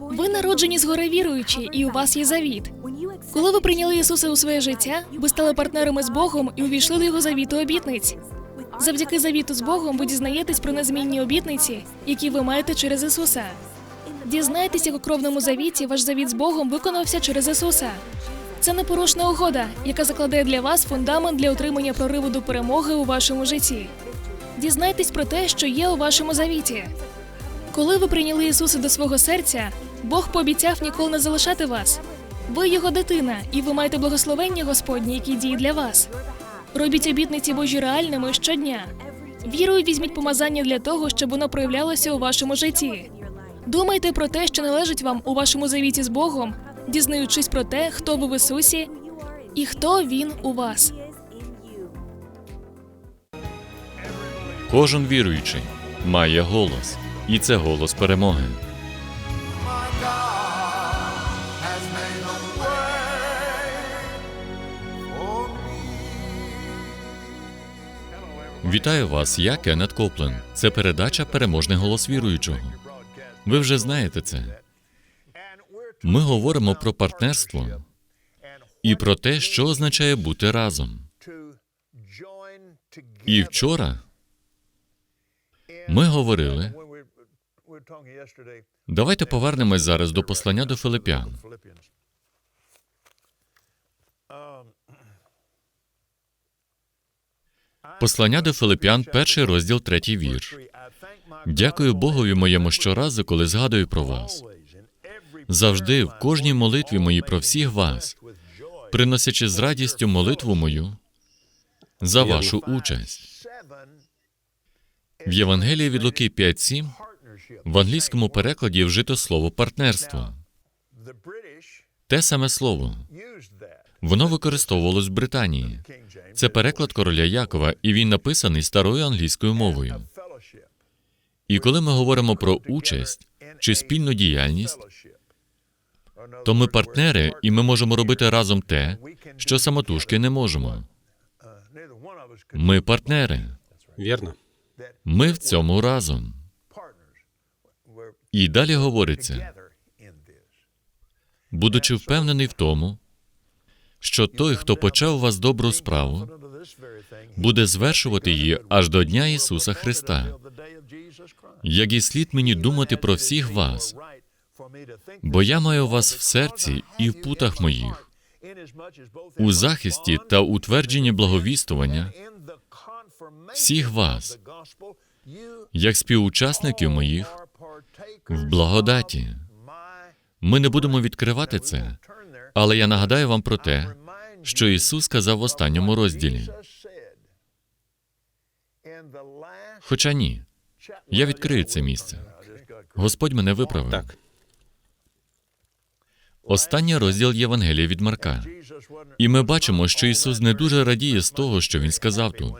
Ви народжені згори віруючі, і у вас є завіт. Коли ви прийняли Ісуса у своє життя, ви стали партнерами з Богом і увійшли до його завіту обітниць. Завдяки завіту з Богом ви дізнаєтесь про незмінні обітниці, які ви маєте через Ісуса. Дізнайтесь, як у кровному завіті ваш завіт з Богом виконався через Ісуса. Це непорушна угода, яка закладає для вас фундамент для отримання прориву до перемоги у вашому житті. Дізнайтесь про те, що є у вашому завіті. Коли ви прийняли Ісуса до свого серця, Бог пообіцяв ніколи не залишати вас. Ви його дитина, і ви маєте благословення Господнє, які діє для вас. Робіть обітниці Божі реальними щодня. Вірою візьміть помазання для того, щоб воно проявлялося у вашому житті. Думайте про те, що належить вам у вашому завіті з Богом, дізнаючись про те, хто ви в Ісусі і хто Він у вас. Кожен віруючий має голос, і це голос перемоги. Вітаю вас, я Кеннет Коплен. Це передача Переможний голос віруючого. Ви вже знаєте це. Ми говоримо про партнерство і про те, що означає бути разом. І вчора ми говорили. Давайте повернемось зараз до послання до Филипян. Послання до Филипян, перший розділ, третій вірш. Дякую Богові моєму щоразу, коли згадую про вас. Завжди, в кожній молитві моїй про всіх вас, приносячи з радістю молитву мою за вашу участь. В Євангелії від Луки 5.7 в англійському перекладі вжито слово партнерство. Те саме слово. Воно використовувалось в Британії. Це переклад короля Якова, і він написаний старою англійською мовою. І коли ми говоримо про участь чи спільну діяльність, то ми партнери, і ми можемо робити разом те, що самотужки не можемо. Ми партнери. Вірно. Ми в цьому разом. І далі говориться, будучи впевнений в тому, що той, хто почав у вас добру справу, буде звершувати її аж до Дня Ісуса Христа. Як і слід мені думати про всіх вас, бо я маю вас в серці і в путах моїх, у захисті та утвердженні благовістування всіх вас, як співучасників моїх в благодаті. Ми не будемо відкривати це, але я нагадаю вам про те, що Ісус сказав в останньому розділі. Хоча ні, я відкрию це місце. Господь мене виправив. Так. Останній розділ Євангелія від Марка. І ми бачимо, що Ісус не дуже радіє з того, що Він сказав тут,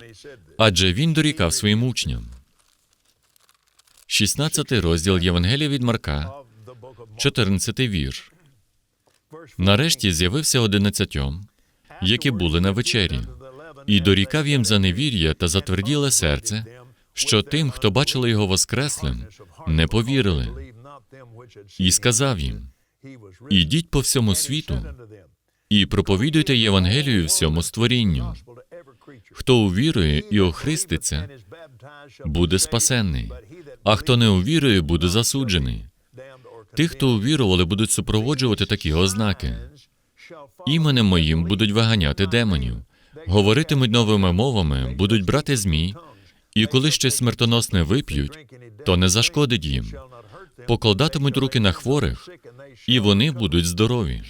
адже Він дорікав своїм учням. 16 розділ Євангелія від Марка, 14 вірш. Нарешті з'явився одинадцятьом, які були на вечері, і дорікав їм за невір'я та затверділе серце, що тим, хто бачили його воскреслим, не повірили, і сказав їм: Ідіть по всьому світу і проповідуйте Євангелію всьому створінню. Хто увірує і охриститься, буде спасенний, а хто не увірує, буде засуджений. Тих, хто увірували, будуть супроводжувати такі ознаки. Іменем моїм будуть виганяти демонів, говоритимуть новими мовами, будуть брати змій, і коли щось смертоносне вип'ють, то не зашкодить їм. Покладатимуть руки на хворих, і вони будуть здорові.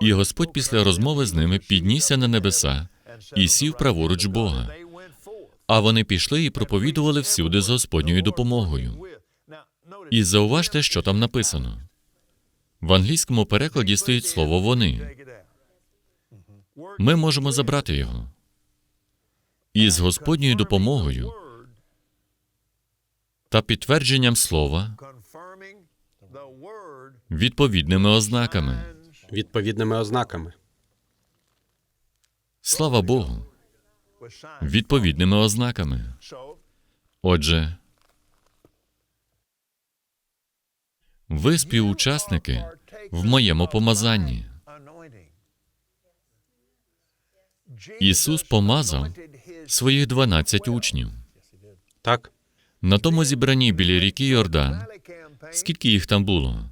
І Господь після розмови з ними піднісся на небеса і сів праворуч Бога. А вони пішли і проповідували всюди з Господньою допомогою. І зауважте, що там написано. В англійському перекладі стоїть слово вони. Ми можемо забрати його. І з Господньою допомогою та підтвердженням слова відповідними ознаками. Відповідними ознаками. Слава Богу, відповідними ознаками. Отже, Ви співучасники в моєму помазанні. Ісус помазав своїх дванадцять учнів. Так, На тому зібранні біля ріки Йордан, скільки їх там було?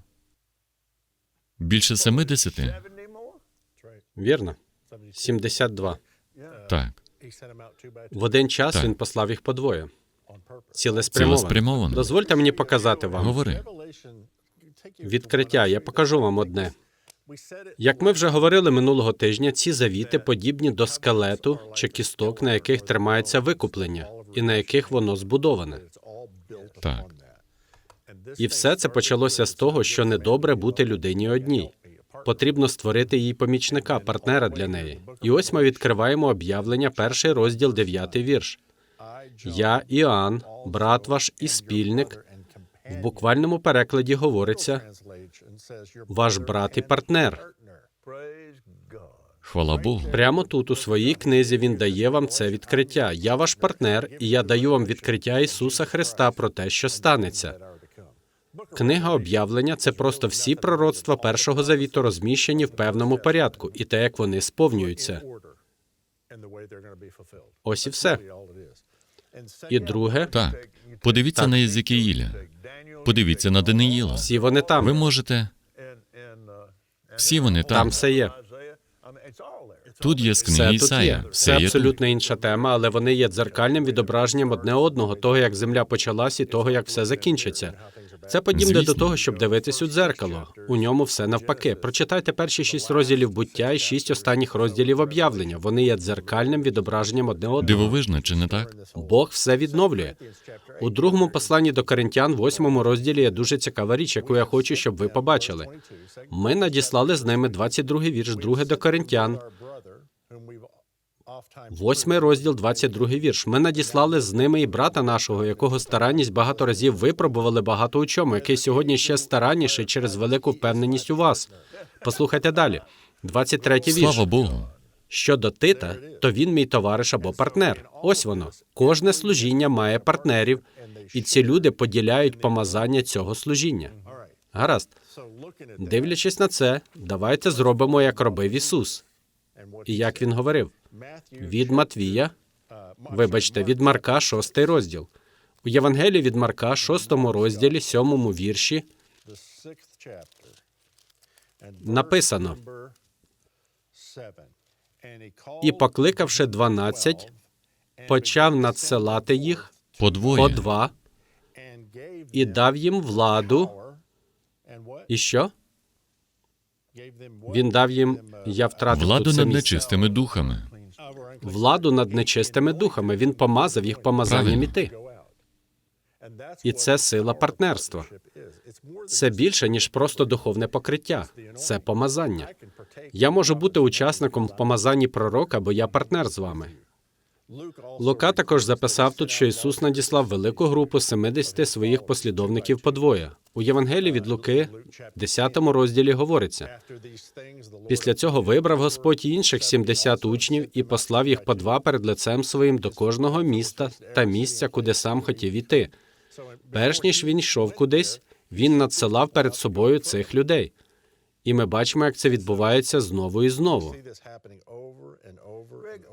Більше семидесяти? вірно. 72. Так, В один час Так. він послав їх по двоє. Цілеспрямовано. цілеспрямовано. Дозвольте мені показати вам. Говори. Відкриття. Я покажу вам одне. Як ми вже говорили минулого тижня, ці завіти подібні до скелету чи кісток, на яких тримається викуплення, і на яких воно збудоване. Так. І все це почалося з того, що недобре бути людині одній. Потрібно створити їй помічника, партнера для неї. І ось ми відкриваємо об'явлення, перший розділ, дев'ятий вірш. Я, Іоанн, брат ваш і спільник. В буквальному перекладі говориться ваш брат і партнер. Хвала Богу. Прямо тут, у своїй книзі, він дає вам це відкриття. Я ваш партнер, і я даю вам відкриття Ісуса Христа про те, що станеться. Книга об'явлення це просто всі пророцтва першого завіту розміщені в певному порядку, і те, як вони сповнюються. Ось і все. І друге, Так. Подивіться на Єзикіїля. Подивіться на Даниїла. всі вони там. Ви можете. Всі вони Там там. все є. Тут є з книги тут Ісая. Це Все є тут. абсолютно інша тема, але вони є дзеркальним відображенням одне одного, того, як земля почалась, і того, як все закінчиться. Це подібне до того, щоб дивитись у дзеркало. У ньому все навпаки. Прочитайте перші шість розділів буття і шість останніх розділів об'явлення. Вони є дзеркальним відображенням одне одного. Дивовижно, чи не так? Бог все відновлює. У другому посланні до Коринтян, восьмому розділі, є дуже цікава річ, яку я хочу, щоб ви побачили. Ми надіслали з ними 22 вірш, друге до Коринтян, Восьмий розділ, 22 вірш. Ми надіслали з ними і брата нашого, якого старанність багато разів випробували багато у чому, який сьогодні ще старанніший через велику впевненість у вас. Послухайте далі. 23 вірш. Слава Богу. Щодо Тита, то він мій товариш або партнер. Ось воно. Кожне служіння має партнерів, і ці люди поділяють помазання цього служіння. Гаразд. Дивлячись на це, давайте зробимо, як робив Ісус. І як він говорив від Матвія, вибачте, від Марка, шостий розділ. У Євангелії від Марка, шостому розділі, сьомому вірші, написано і, покликавши дванадцять, почав надсилати їх по Подвоє. два і дав їм владу. І що? Він дав їм, я втратив Владу тут над місце. нечистими духами. Владу над нечистими духами. Він помазав їх помазанням іти. І це сила партнерства. Це більше ніж просто духовне покриття. Це помазання. Я можу бути учасником в помазанні пророка, бо я партнер з вами. Лука також записав тут, що Ісус надіслав велику групу 70 своїх послідовників подвоє. У Євангелії від Луки, 10 розділі говориться: після цього вибрав Господь інших 70 учнів і послав їх по два перед лицем своїм до кожного міста та місця, куди сам хотів іти. Перш ніж він йшов кудись, він надсилав перед собою цих людей. І ми бачимо, як це відбувається знову і знову.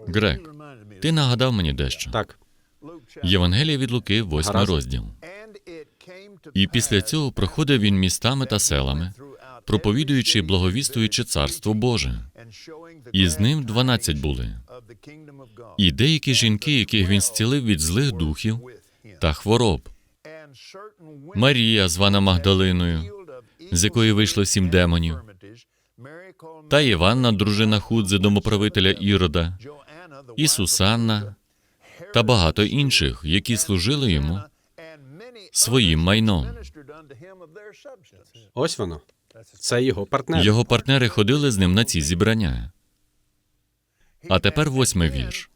Грег, ти нагадав мені дещо. Так, Євангелія від Луки, восьмий Гаразд. розділ. І після цього проходив він містами та селами, проповідуючи і благовістуючи царство Боже. І з ним дванадцять були. І деякі жінки, яких він зцілив від злих духів та хвороб. Марія, звана Магдалиною, з якої вийшло сім демонів, та Іванна, дружина Худзи, домоправителя Ірода, і Сусанна, та багато інших, які служили йому своїм майном. ось воно. Це його партнер. Його партнери ходили з ним на ці зібрання. А тепер восьмий вірш.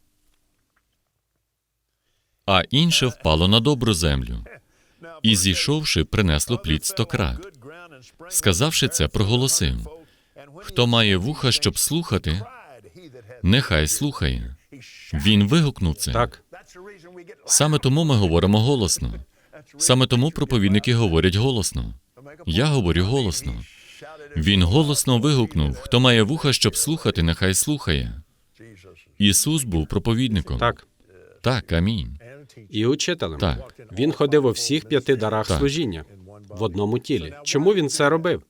А інше впало на добру землю, і зійшовши, принесло плід стократ. Сказавши це, проголосив: Хто має вуха, щоб слухати, нехай слухає. Він вигукнув це. Так, Саме тому ми говоримо голосно. Саме тому проповідники говорять голосно. Я говорю голосно. Він голосно вигукнув: хто має вуха, щоб слухати, нехай слухає. Ісус був проповідником. Так, Так, амінь. і учителем. Так. Він ходив у всіх п'яти дарах Так. служіння в одному тілі. Чому він це робив?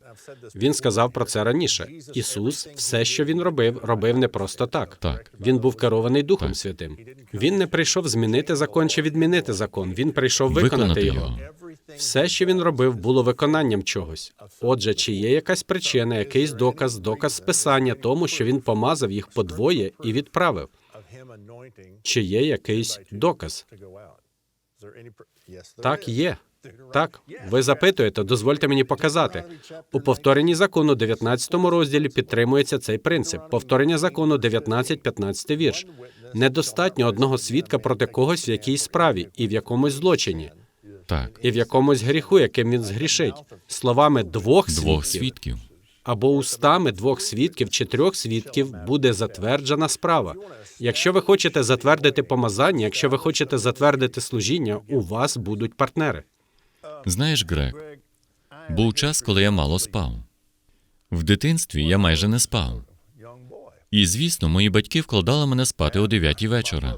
Він сказав про це раніше. Ісус, все, що він робив, робив не просто так. Так. Він був керований Духом Святим. Він не прийшов змінити закон чи відмінити закон. Він прийшов виконати, Виконати його. його. Все, що він робив, було виконанням чогось. Отже, чи є якась причина, якийсь доказ, доказ списання тому, що він помазав їх подвоє і відправив? Чи є якийсь доказ? Так, є. Так, ви запитуєте, дозвольте мені показати. У повторенні закону, 19 розділі, підтримується цей принцип. Повторення закону 19-15 вірш. Недостатньо одного свідка проти когось в якійсь справі і в якомусь злочині, Так, і в якомусь гріху, яким він згрішить. Словами двох двох свідків свідків. або устами двох свідків чи трьох свідків буде затверджена справа. Якщо ви хочете затвердити помазання, якщо ви хочете затвердити служіння, у вас будуть партнери. Знаєш, Грег, був час, коли я мало спав. В дитинстві я майже не спав. І, звісно, мої батьки вкладали мене спати о 9 вечора,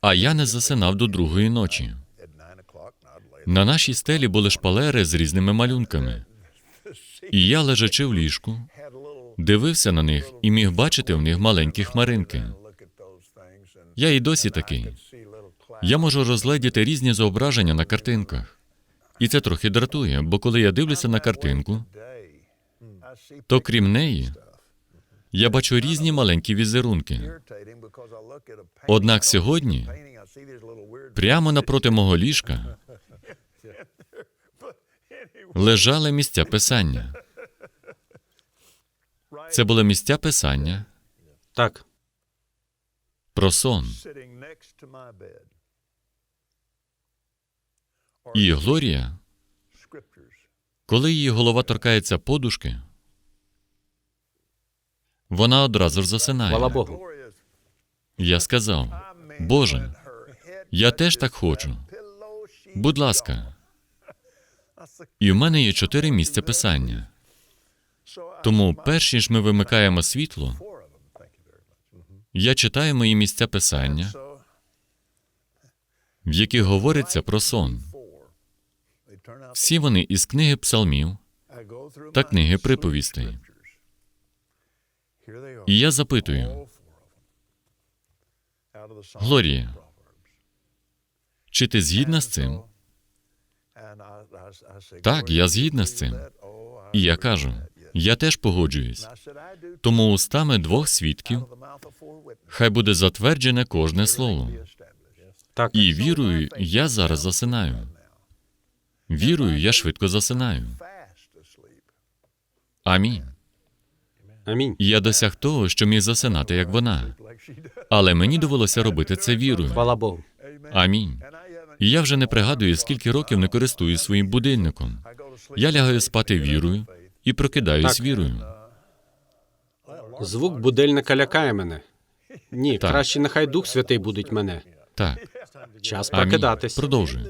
а я не засинав до другої ночі. На нашій стелі були шпалери з різними малюнками. І я, лежачи в ліжку, дивився на них і міг бачити в них маленькі хмаринки. Я і досі такий. Я можу розгледіти різні зображення на картинках. І це трохи дратує, бо коли я дивлюся на картинку, то крім неї, я бачу різні маленькі візерунки. Однак сьогодні, прямо напроти мого ліжка, лежали місця писання. Це були місця писання Так, про сон. І Глорія, коли її голова торкається подушки, вона одразу ж засинає. хвала Богу. Я сказав: Боже, я теж так хочу. Будь ласка. І в мене є чотири місця писання. Тому, перш ніж ми вимикаємо світло, я читаю мої місця писання, в яких говориться про сон. Всі вони із книги псалмів та книги приповістей. І я запитую, Глорія, чи ти згідна з цим? Так, я згідна з цим. І я кажу, я теж погоджуюсь. Тому устами двох свідків хай буде затверджене кожне слово. І вірою, я зараз засинаю. Вірою, я швидко засинаю. Амінь. амінь. Я досяг того, що міг засинати, як вона. Але мені довелося робити це вірою. Хвала Богу. Амінь. І я вже не пригадую, скільки років не користуюсь своїм будильником. Я лягаю спати вірою і прокидаюсь Так. вірою. Звук будильника лякає мене. Ні, Так. краще нехай Дух Святий будить мене. Так, Час амінь. прокидатись. Продовжуй.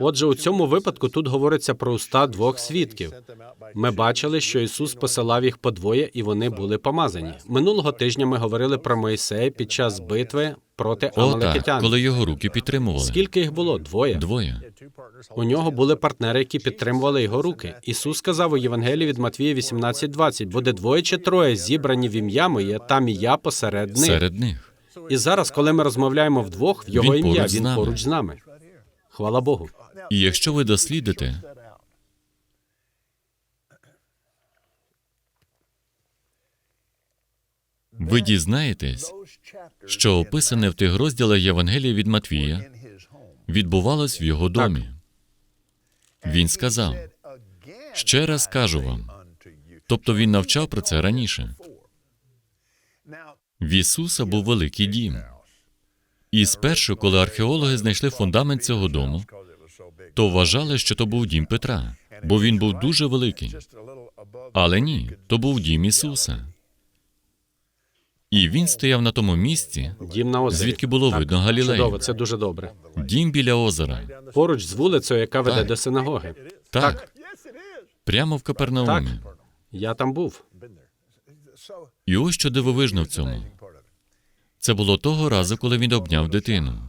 Отже, у цьому випадку тут говориться про уста двох свідків. Ми бачили, що Ісус посилав їх подвоє, і вони були помазані. Минулого тижня ми говорили про Моїсея під час битви проти О, амалекитян. коли його руки підтримували. Скільки їх було? Двоє. Двоє. У нього були партнери, які підтримували його руки. Ісус сказав у Євангелії від Матвія 18.20, буде двоє чи троє зібрані в ім'я моє, там і я посеред них. Серед них. І зараз, коли ми розмовляємо вдвох, в його Він ім'я, поруч він поруч з нами. Хвала Богу. І якщо ви дослідите, ви дізнаєтесь, що описане в тих розділах Євангелія від Матвія відбувалось в його домі. Він сказав: ще раз кажу вам, тобто він навчав про це раніше. В Ісуса був великий дім. І спершу, коли археологи знайшли фундамент цього дому, то вважали, що то був дім Петра, бо він був дуже великий. Але ні, то був дім Ісуса. І він стояв на тому місці, Дім на озері. звідки було видно Галілею. Чудово, це дуже добре. Дім біля озера. Поруч з вулицею, яка веде Так. до синагоги. Так. Прямо в Капернаумі. Я там був. І ось що дивовижно в цьому. Це було того разу, коли він обняв дитину.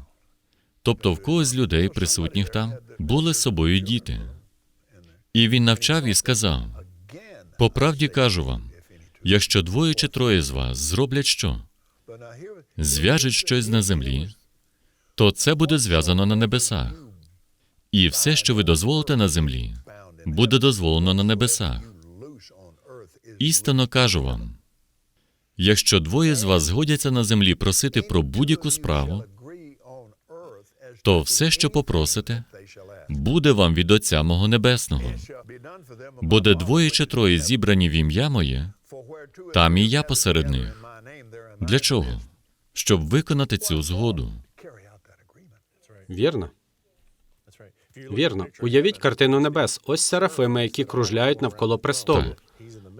Тобто в когось з людей, присутніх там, були з собою діти. І він навчав і сказав: по правді кажу вам, якщо двоє чи троє з вас зроблять що? Зв'яжуть щось на землі, то це буде зв'язано на небесах. І все, що ви дозволите на землі, буде дозволено на небесах. Істинно кажу вам: якщо двоє з вас згодяться на землі просити про будь-яку справу, то все, що попросите, буде вам від Отця мого Небесного. Бо де двоє чи троє зібрані в ім'я моє, там і я посеред них. Для чого? Щоб виконати цю згоду. Вірно. Вірно. Уявіть картину небес. Ось серафими, які кружляють навколо престолу. Так.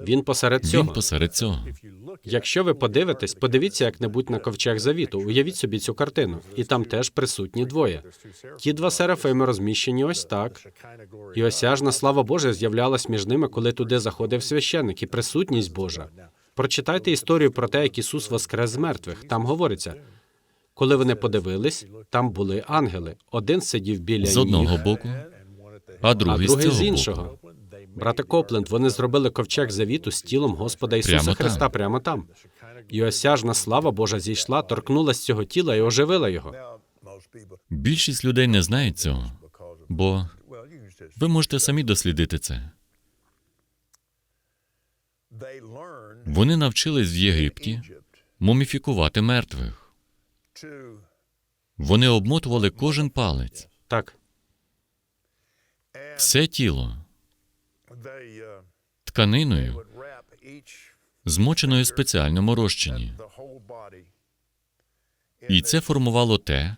Він посеред цього. Він посеред цього. Якщо ви подивитесь, подивіться як-небудь на ковчег завіту. Уявіть собі цю картину. І там теж присутні двоє. Ті два серафими розміщені ось так. І осяжна слава Божа з'являлась між ними, коли туди заходив священник, і присутність Божа. Прочитайте історію про те, як Ісус воскрес з мертвих. Там говориться. Коли вони подивились, там були ангели. Один сидів біля З одного ніг, боку, а а другий з другий з іншого. боку. Брате Копленд, вони зробили ковчег завіту з тілом Господа Ісуса Прямо там. Христа прямо там. І осяжна слава Божа зійшла, торкнулась цього тіла і оживила його. Більшість людей не знають цього, бо ви можете самі дослідити це. Вони навчились в Єгипті муміфікувати мертвих. Вони обмотували кожен палець, Так, все тіло тканиною, змоченою спеціальному розчині. І це формувало те,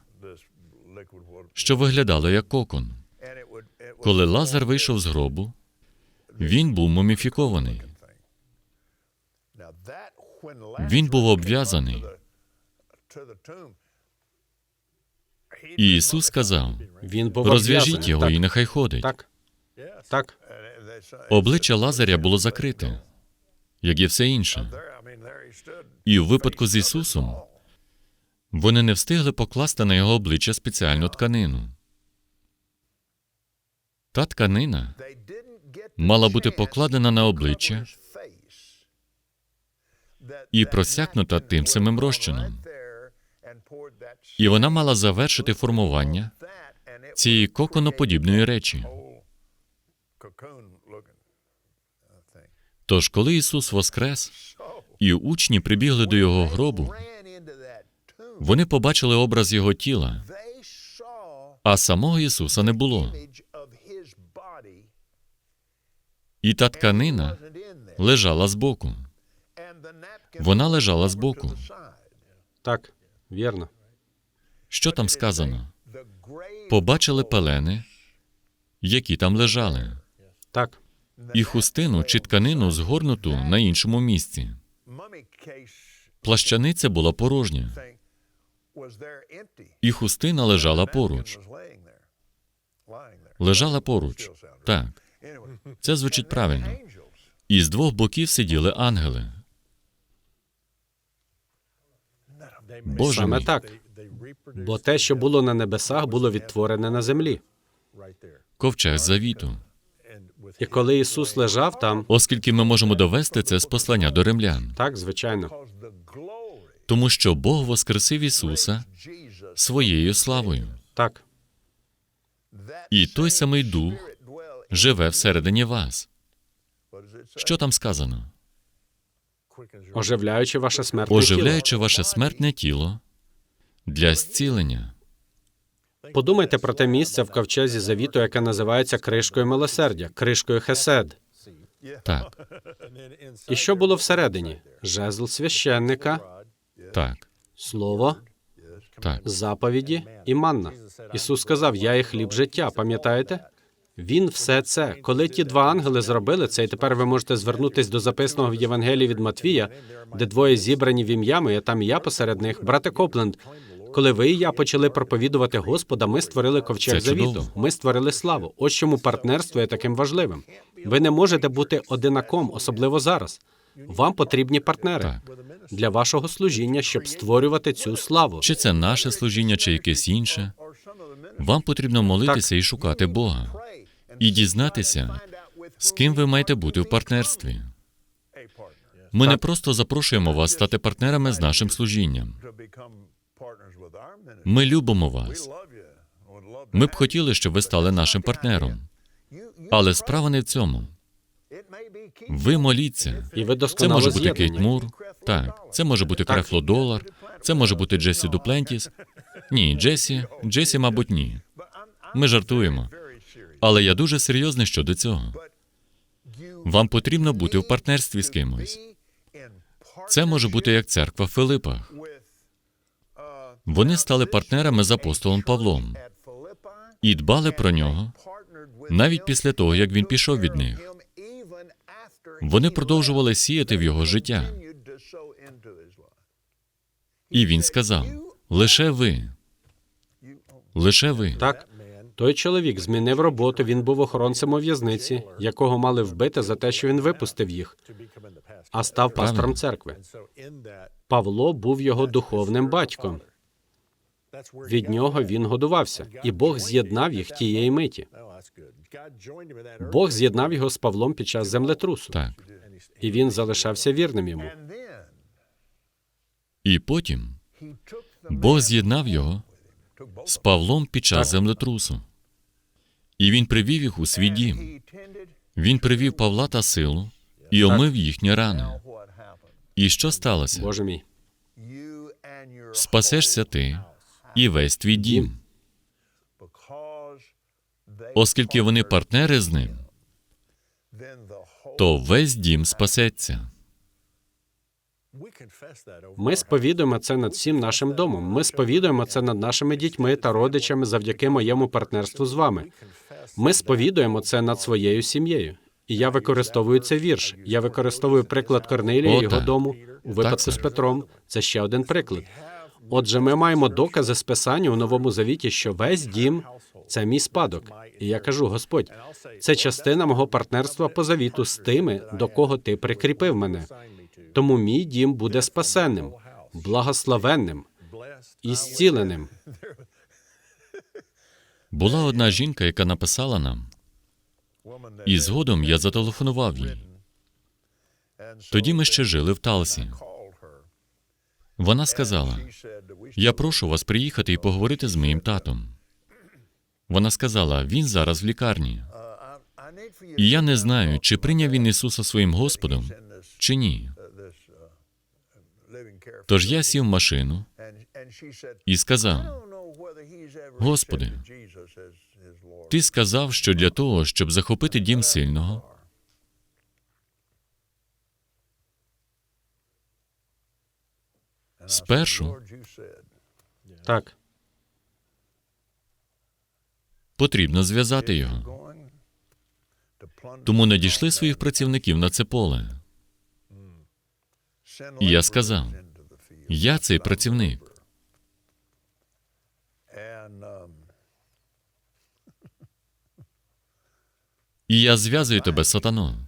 що виглядало як кокон. Коли Лазар вийшов з гробу, він був муміфікований. Він був обв'язаний. І Ісус сказав: він був розв'яжіть його і нехай ходить. так, так. Обличчя Лазаря було закрите, як і все інше. І у випадку з Ісусом вони не встигли покласти на його обличчя спеціальну тканину. Та тканина мала бути покладена на обличчя і просякнута тим самим розчином. І вона мала завершити формування цієї коконоподібної речі. Тож, коли Ісус воскрес, і учні прибігли до його гробу, вони побачили образ його тіла, а самого Ісуса не було. І та тканина лежала збоку. Вона лежала збоку. Так, вірно. Що там сказано? Побачили пелени, які там лежали, Так, і хустину чи тканину згорнуту на іншому місці. Плащаниця була порожня, і хустина лежала поруч. Лежала поруч. Так, це звучить правильно. І з двох боків сиділи ангели. Боже саме мій. так. Бо те, що було на небесах, було відтворене на землі. ковчег завіту. І коли Ісус лежав там, Оскільки ми можемо довести це з послання до римлян, так, звичайно, тому що Бог воскресив Ісуса своєю славою, так, і той самий Дух живе всередині вас. Що там сказано? оживляючи ваше смертне Оживляючи ваше смертне тіло для зцілення. Подумайте про те місце в ковчезі завіту, яке називається кришкою милосердя, кришкою Хесед. Так, І що було всередині? Жезл священника, так, слово, так. заповіді і манна. Ісус сказав: Я є хліб життя. Пам'ятаєте? Він все це. Коли ті два ангели зробили це, і тепер ви можете звернутись до записаного в Євангелії від Матвія, де двоє зібрані в ім'я моє, там і я посеред них. Брате Копленд, Коли ви і я почали проповідувати Господа, ми створили ковчег Це завіту. чудово. Ми створили славу. Ось чому партнерство є таким важливим. Ви не можете бути одинаком, особливо зараз. Вам потрібні партнери Так. для вашого служіння, щоб створювати цю славу. Чи це наше служіння, чи якесь інше. Вам потрібно молитися і шукати Бога, і дізнатися, з ким ви маєте бути в партнерстві. Ми не просто запрошуємо вас стати партнерами з нашим служінням. Ми любимо вас. Ми б хотіли, щоб ви стали нашим партнером. Але справа не в цьому. Ви моліться. І ви Це може бути. Кейт Мур, так. Це може бути Крефло Долар, це може бути Джесі Дуплентіс. Ні, Джесі, Джесі, мабуть, ні. Ми жартуємо. Але я дуже серйозний щодо цього. Вам потрібно бути в партнерстві з кимось. Це може бути як церква в Филипах. Вони стали партнерами з апостолом Павлом і дбали про нього навіть після того, як він пішов від них. Вони продовжували сіяти в його життя. І він сказав: лише ви, лише ви. Так, той чоловік змінив роботу. Він був охоронцем у в'язниці, якого мали вбити за те, що він випустив їх, а став пастором церкви. Павло був його духовним батьком. Від нього він годувався, і Бог з'єднав їх тієї миті. Бог з'єднав його з Павлом під час землетрусу, Так. і він залишався вірним йому. І потім Бог з'єднав його з Павлом під час землетрусу. І він привів їх у свій дім. Він привів Павла та силу і омив їхні рани. І що сталося? Боже мій, Спасешся ти і весь твій дім, оскільки вони партнери з ним, то весь дім спасеться. ми сповідуємо це над всім нашим домом. Ми сповідуємо це над нашими дітьми та родичами завдяки моєму партнерству з вами. Ми сповідуємо це над своєю сім'єю. І я використовую цей вірш. Я використовую приклад Корнилія О, і його так. дому у випадку сер. з Петром. Це ще один приклад. Отже, ми маємо докази з писання у новому завіті, що весь дім це мій спадок. І я кажу, Господь, це частина мого партнерства по завіту з тими, до кого ти прикріпив мене. Тому мій дім буде спасенним, благословенним і зціленим. Була одна жінка, яка написала нам, і згодом я зателефонував їй. Тоді ми ще жили в Талсі. Вона сказала: Я прошу вас приїхати і поговорити з моїм татом. Вона сказала: він зараз в лікарні. І я не знаю, чи прийняв він Ісуса своїм Господом, чи ні. Тож я сів в машину і сказав: Господи, Ти сказав, що для того, щоб захопити дім сильного, спершу Так, потрібно зв'язати його. Тому надійшли своїх працівників на це поле. І я сказав: Я цей працівник. І я зв'язую тебе, сатано.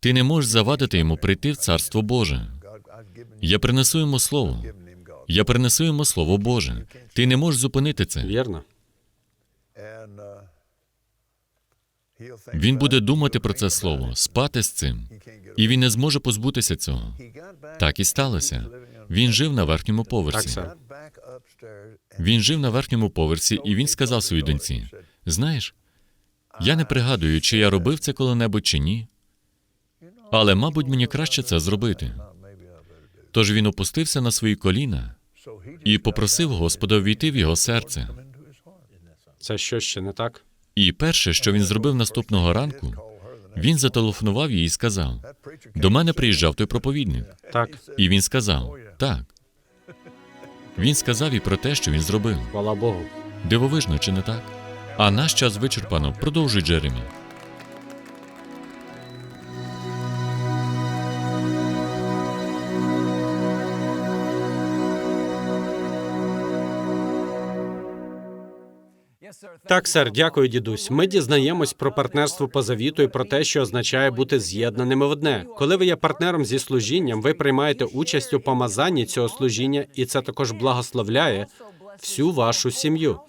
Ти не можеш завадити йому прийти в Царство Боже. Я принесу йому слово. Я принесу йому слово Боже. Ти не можеш зупинити це. вірно. Він буде думати про це слово, спати з цим, і він не зможе позбутися цього. Так і сталося. Він жив на верхньому поверсі. Він жив на верхньому поверсі, і він сказав своїй доньці: Знаєш, я не пригадую, чи я робив це коли-небудь чи ні. Але, мабуть, мені краще це зробити. Тож він опустився на свої коліна і попросив Господа ввійти в його серце. Це що ще не так? І перше, що він зробив наступного ранку, він зателефонував їй і сказав: До мене приїжджав той проповідник. Так, І він сказав: Так. Він сказав і про те, що він зробив. хвала Богу. Дивовижно, чи не так? А наш час вичерпано. Продовжуй, Джеремі. Так, сер, дякую, дідусь. Ми дізнаємось про партнерство по завіту і про те, що означає бути з'єднаними в одне. Коли ви є партнером зі служінням, ви приймаєте участь у помазанні цього служіння, і це також благословляє всю вашу сім'ю.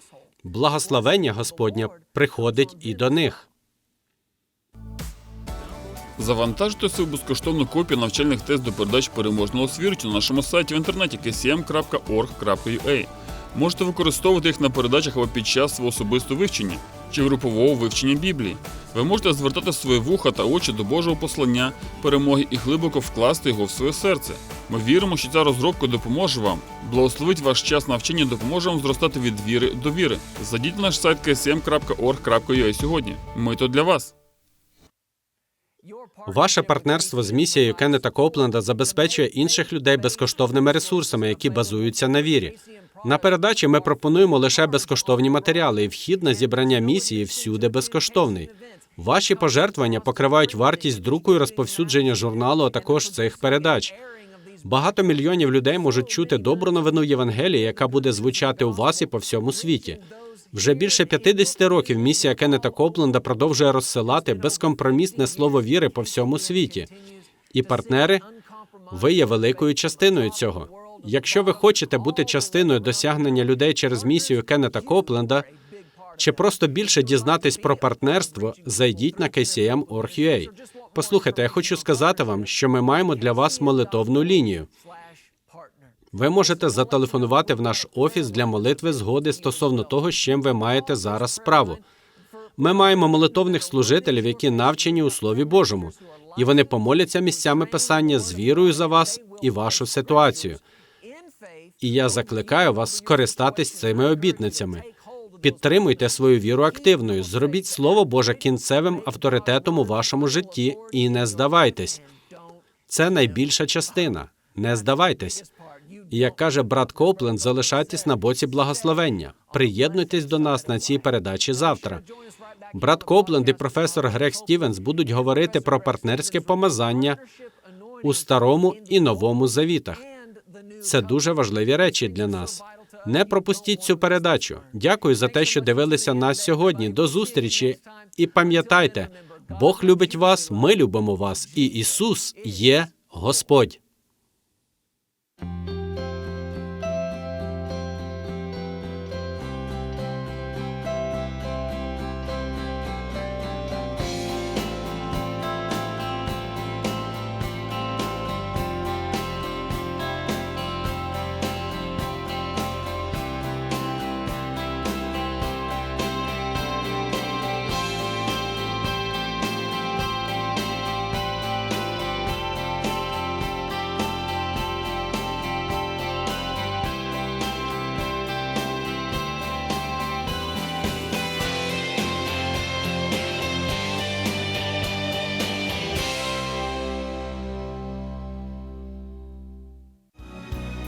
Благословення Господня приходить і до них. Завантажте свою безкоштовну копію навчальних тест до передач переможного освірчу на нашому сайті в інтернеті kcm.org.ua. Можете використовувати їх на передачах або під час свого особистого вивчення чи групового вивчення Біблії. Ви можете звертати свої вуха та очі до Божого послання, перемоги і глибоко вкласти його в своє серце. Ми віримо, що ця розробка допоможе вам, благословить ваш час навчання, допоможе вам зростати від віри до віри. Зайдіть на наш сайт kcm.org.ua сьогодні. Ми тут для вас. Ваше партнерство з місією Кеннета Копленда забезпечує інших людей безкоштовними ресурсами, які базуються на вірі. На передачі ми пропонуємо лише безкоштовні матеріали, і вхід на зібрання місії всюди безкоштовний. Ваші пожертвування покривають вартість друку і розповсюдження журналу, а також цих передач. Багато мільйонів людей можуть чути добру новину Євангелії, яка буде звучати у вас і по всьому світі. Вже більше 50 років місія Кеннета Копленда продовжує розсилати безкомпромісне слово віри по всьому світі. І партнери, ви є великою частиною цього. Якщо ви хочете бути частиною досягнення людей через місію Кеннета Копленда, чи просто більше дізнатись про партнерство, зайдіть на kcm.org.ua. Послухайте, я хочу сказати вам, що ми маємо для вас молитовну лінію. Ви можете зателефонувати в наш офіс для молитви згоди стосовно того, з чим ви маєте зараз справу. Ми маємо молитовних служителів, які навчені у Слові Божому, і вони помоляться місцями писання з вірою за вас і вашу ситуацію. І я закликаю вас скористатись цими обітницями. Підтримуйте свою віру активною, зробіть Слово Боже кінцевим авторитетом у вашому житті і не здавайтесь. Це найбільша частина. Не здавайтесь. Як каже брат Копленд, залишайтесь на боці благословення. Приєднуйтесь до нас на цій передачі завтра. Брат Копленд і професор Грег Стівенс будуть говорити про партнерське помазання у старому і новому завітах. Це дуже важливі речі для нас. Не пропустіть цю передачу. Дякую за те, що дивилися нас сьогодні. До зустрічі і пам'ятайте, Бог любить вас, ми любимо вас, і Ісус є Господь.